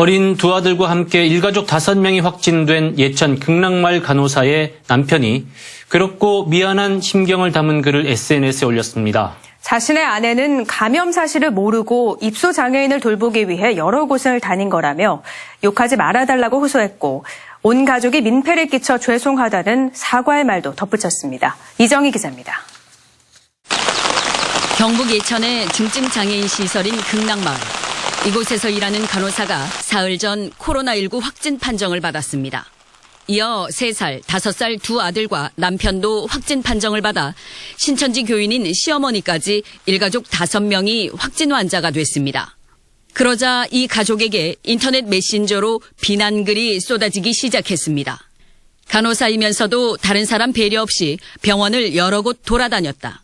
어린 두 아들과 함께 일가족 다섯 명이 확진된 예천 극락마을 간호사의 남편이 괴롭고 미안한 심경을 담은 글을 SNS에 올렸습니다. 자신의 아내는 감염 사실을 모르고 입소 장애인을 돌보기 위해 여러 곳을 다닌 거라며 욕하지 말아달라고 호소했고 온 가족이 민폐를 끼쳐 죄송하다는 사과의 말도 덧붙였습니다. 이정희 기자입니다. 경북 예천의 중증 장애인 시설인 극락마을. 이곳에서 일하는 간호사가 사흘 전 코로나19 확진 판정을 받았습니다. 이어 3살, 5살 두 아들과 남편도 확진 판정을 받아 신천지 교인인 시어머니까지 일가족 5명이 확진 환자가 됐습니다. 그러자 이 가족에게 인터넷 메신저로 비난글이 쏟아지기 시작했습니다. 간호사이면서도 다른 사람 배려 없이 병원을 여러 곳 돌아다녔다.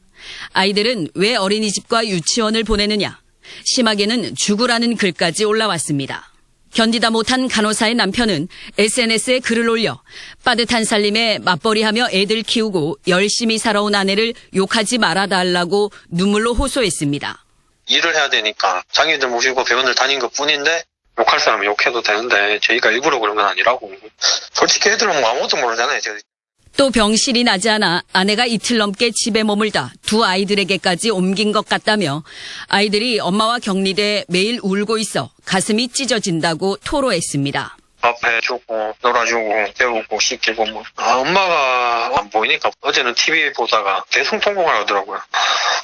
아이들은 왜 어린이집과 유치원을 보내느냐? 심하게는 죽으라는 글까지 올라왔습니다. 견디다 못한 간호사의 남편은 SNS에 글을 올려 빠듯한 살림에 맞벌이하며 애들 키우고 열심히 살아온 아내를 욕하지 말아달라고 눈물로 호소했습니다. 일을 해야 되니까 장애인들 모시고 병원을 다닌 것 뿐인데 욕할 사람은 욕해도 되는데 저희가 일부러 그런 건 아니라고 솔직히 애들은 뭐 아무것도 모르잖아요 저 또 병실이 나지 않아 아내가 이틀 넘게 집에 머물다 두 아이들에게까지 옮긴 것 같다며 아이들이 엄마와 격리돼 매일 울고 있어 가슴이 찢어진다고 토로했습니다. 밥 해 주고 놀아주고 배우고 시키고 뭐. 아, 엄마가 안 보이니까 어제는 TV 보다가 대성 통곡을 하더라고요.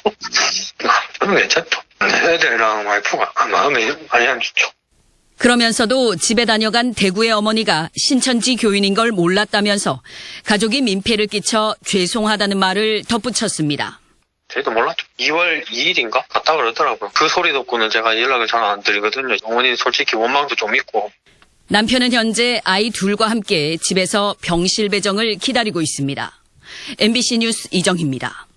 저는 괜찮죠 애들이랑 와이프가 마음이 많이 안 좋죠 그러면서도 집에 다녀간 대구의 어머니가 신천지 교인인 걸 몰랐다면서 가족이 민폐를 끼쳐 죄송하다는 말을 덧붙였습니다. 저희도 몰랐죠 2월 2일인가 갔다 그러더라고요 그 소리 듣고는 제가 연락을 잘 안 드리거든요 어머니 솔직히 원망도 좀 있고 남편은 현재 아이 둘과 함께 집에서 병실 배정을 기다리고 있습니다. MBC 뉴스 이정희입니다.